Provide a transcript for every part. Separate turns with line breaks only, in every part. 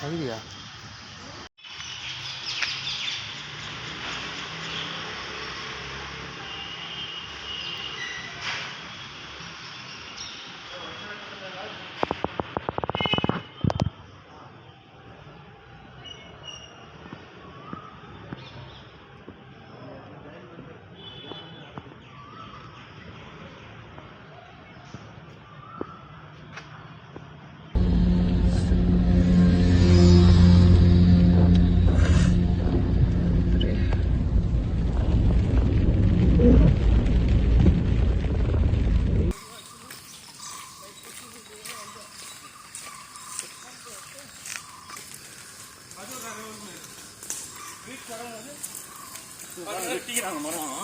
Hari. வீட்டு மரம் வெட்டிக்கிறாங்க மரம்.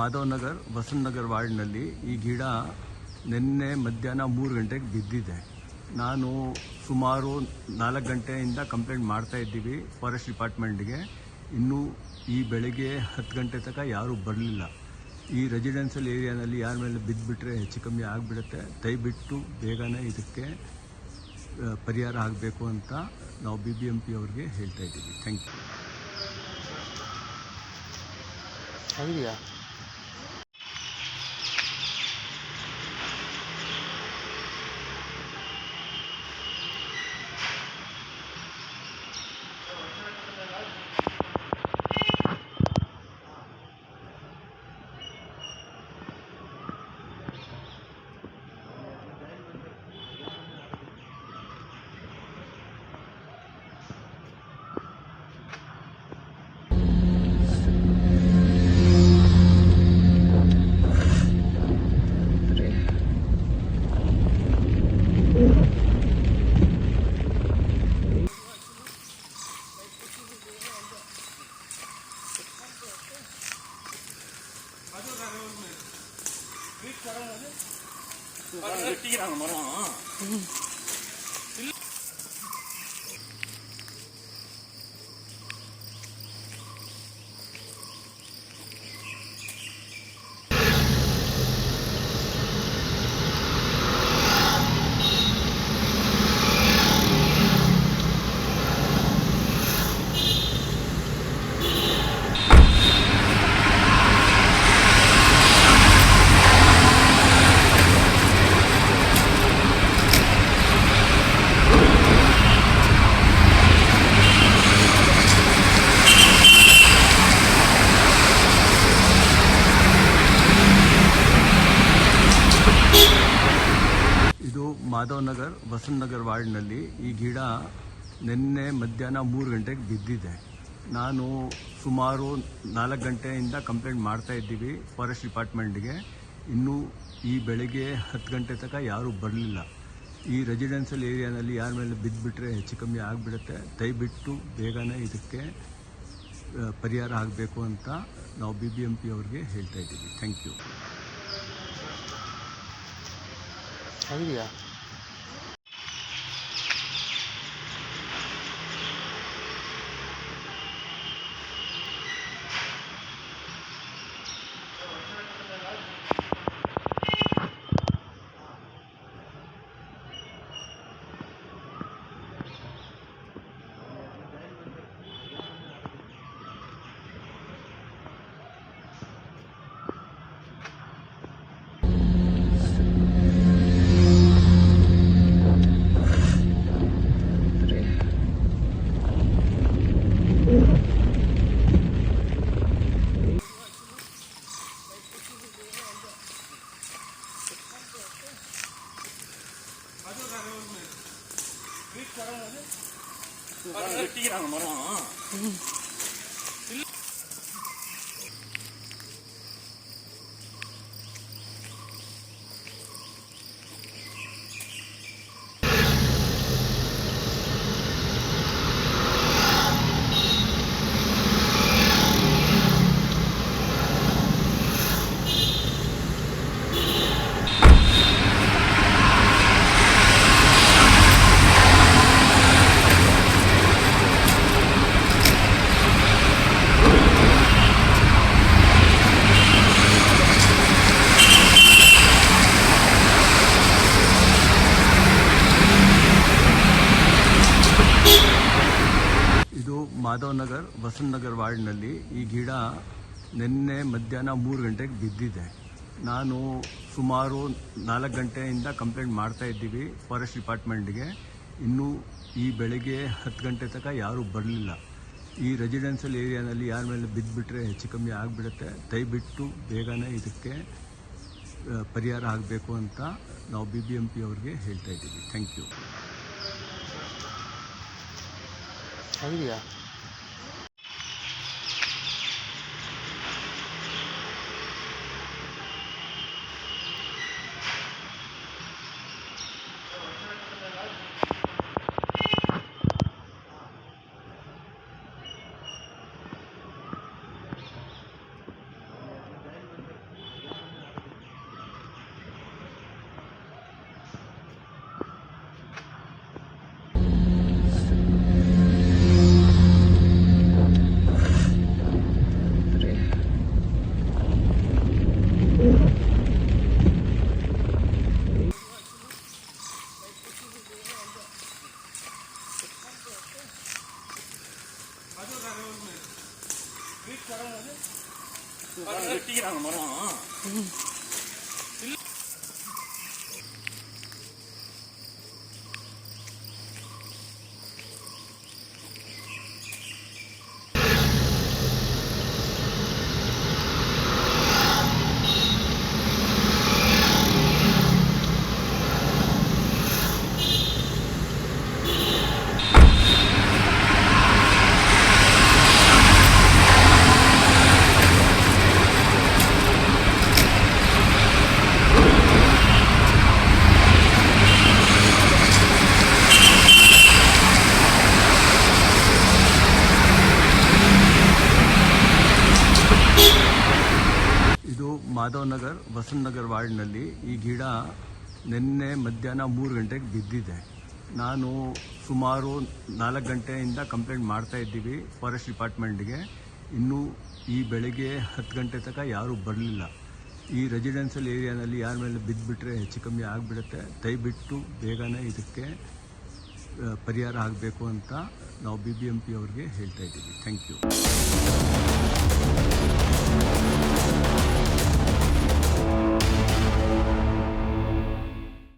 ಮಾಧವ್ ನಗರ್ ವಸಂತ ನಗರ್ ವಾರ್ಡ್ನಲ್ಲಿ ಈ ಗಿಡ ನಿನ್ನೆ ಮಧ್ಯಾಹ್ನ ಮೂರು ಗಂಟೆಗೆ ಬಿದ್ದಿದೆ. ನಾನು ಸುಮಾರು ನಾಲ್ಕು ಗಂಟೆಯಿಂದ ಕಂಪ್ಲೇಂಟ್ ಮಾಡ್ತಾ ಇದ್ದೀವಿ ಫಾರೆಸ್ಟ್ ಡಿಪಾರ್ಟ್ಮೆಂಟ್ಗೆ. ಇನ್ನೂ ಈ ಬೆಳಗ್ಗೆ ಹತ್ತು ಗಂಟೆ ತನಕ ಯಾರೂ ಬರಲಿಲ್ಲ. ಈ ರೆಸಿಡೆನ್ಸಿಯಲ್ ಏರಿಯಾನಲ್ಲಿ ಯಾರ ಮೇಲೆ ಬಿದ್ದುಬಿಟ್ರೆ ಹೆಚ್ಚು ಕಮ್ಮಿ ಆಗಿಬಿಡುತ್ತೆ. ದಯವಿಟ್ಟು ಬೇಗನೆ ಇದಕ್ಕೆ ಪರಿಹಾರ ಆಗಬೇಕು ಅಂತ ನಾವು ಬಿ ಬಿ ಎಂ ಪಿ ಅವ್ರಿಗೆ ಹೇಳ್ತಾ ಇದ್ದೀವಿ. ಥ್ಯಾಂಕ್ ಯು வீட்டு மரம் வந்து மரம். ಮಾಧವ್ ನಗರ್ ವಸಂತ ನಗರ್ ವಾರ್ಡ್ನಲ್ಲಿ ಈ ಗಿಡ ನಿನ್ನೆ ಮಧ್ಯಾಹ್ನ ಮೂರು ಗಂಟೆಗೆ ಬಿದ್ದಿದೆ. ನಾನು ಸುಮಾರು ನಾಲ್ಕು ಗಂಟೆಯಿಂದ ಕಂಪ್ಲೇಂಟ್ ಮಾಡ್ತಾ ಇದ್ದೀವಿ ಫಾರೆಸ್ಟ್ ಡಿಪಾರ್ಟ್ಮೆಂಟ್ಗೆ. ಇನ್ನೂ ಈ ಬೆಳಗ್ಗೆ ಹತ್ತು ಗಂಟೆ ತನಕ ಯಾರೂ ಬರಲಿಲ್ಲ. ಈ ರೆಸಿಡೆನ್ಸಿಯಲ್ ಏರಿಯಾನಲ್ಲಿ ಯಾರ ಮೇಲೆ ಬಿದ್ದುಬಿಟ್ರೆ ಹೆಚ್ಚು ಕಮ್ಮಿ ಆಗಿಬಿಡುತ್ತೆ. ದಯವಿಟ್ಟು ಬೇಗನೆ ಇದಕ್ಕೆ ಪರಿಹಾರ ಆಗಬೇಕು ಅಂತ ನಾವು ಬಿ ಬಿ ಎಂ ಪಿ ಅವ್ರಿಗೆ ಹೇಳ್ತಾ ಇದ್ದೀವಿ. Thank you.
வெட்டிக்கிறாங்க மரம்.
ಮಾಧವ್ ನಗರ್ ವಸಂತ ನಗರ್ ವಾರ್ಡ್ನಲ್ಲಿ ಈ ಗಿಡ ನಿನ್ನೆ ಮಧ್ಯಾಹ್ನ ಮೂರು ಗಂಟೆಗೆ ಬಿದ್ದಿದೆ. ನಾನು ಸುಮಾರು ನಾಲ್ಕು ಗಂಟೆಯಿಂದ ಕಂಪ್ಲೇಂಟ್ ಮಾಡ್ತಾ ಇದ್ದೀವಿ ಫಾರೆಸ್ಟ್ ಡಿಪಾರ್ಟ್ಮೆಂಟ್ಗೆ. ಇನ್ನೂ ಈ ಬೆಳಗ್ಗೆ ಹತ್ತು ಗಂಟೆ ತನಕ ಯಾರೂ ಬರಲಿಲ್ಲ. ಈ ರೆಸಿಡೆನ್ಸಿಯಲ್ ಏರಿಯಾನಲ್ಲಿ ಯಾರ ಮೇಲೆ ಬಿದ್ದುಬಿಟ್ರೆ ಹೆಚ್ಚು ಕಮ್ಮಿ ಆಗಿಬಿಡುತ್ತೆ. ದಯವಿಟ್ಟು ಬೇಗನೆ ಇದಕ್ಕೆ ಪರಿಹಾರ ಆಗಬೇಕು ಅಂತ ನಾವು ಬಿ ಬಿ ಎಂ ಪಿ ಅವ್ರಿಗೆ ಹೇಳ್ತಾ ಇದ್ದೀವಿ. Thank you. 응. ಯಾದವ್ ನಗರ್ ವಸಂತ ನಗರ್ ವಾರ್ಡ್ನಲ್ಲಿ ಈ ಗಿಡ ನಿನ್ನೆ ಮಧ್ಯಾಹ್ನ ಮೂರು ಗಂಟೆಗೆ ಬಿದ್ದಿದೆ. ನಾನು ಸುಮಾರು ನಾಲ್ಕು ಗಂಟೆಯಿಂದ ಕಂಪ್ಲೇಂಟ್ ಮಾಡ್ತಾ ಇದ್ದೀವಿ ಫಾರೆಸ್ಟ್ ಡಿಪಾರ್ಟ್ಮೆಂಟ್ಗೆ. ಇನ್ನೂ ಈ ಬೆಳಗ್ಗೆ ಹತ್ತು ಗಂಟೆ ತನಕ ಯಾರೂ ಬರಲಿಲ್ಲ. ಈ ರೆಸಿಡೆನ್ಸಿಯಲ್ ಏರಿಯಾದಲ್ಲಿ ಯಾರ ಮೇಲೆ ಬಿದ್ದುಬಿಟ್ರೆ ಹೆಚ್ಚು ಕಮ್ಮಿ ಆಗಿಬಿಡುತ್ತೆ. ದಯವಿಟ್ಟು ಬೇಗನೆ ಇದಕ್ಕೆ ಪರಿಹಾರ ಆಗಬೇಕು ಅಂತ ನಾವು ಬಿ ಬಿ ಎಂ ಪಿ ಅವ್ರಿಗೆ ಹೇಳ್ತಾ ಇದ್ದೀವಿ. Thank you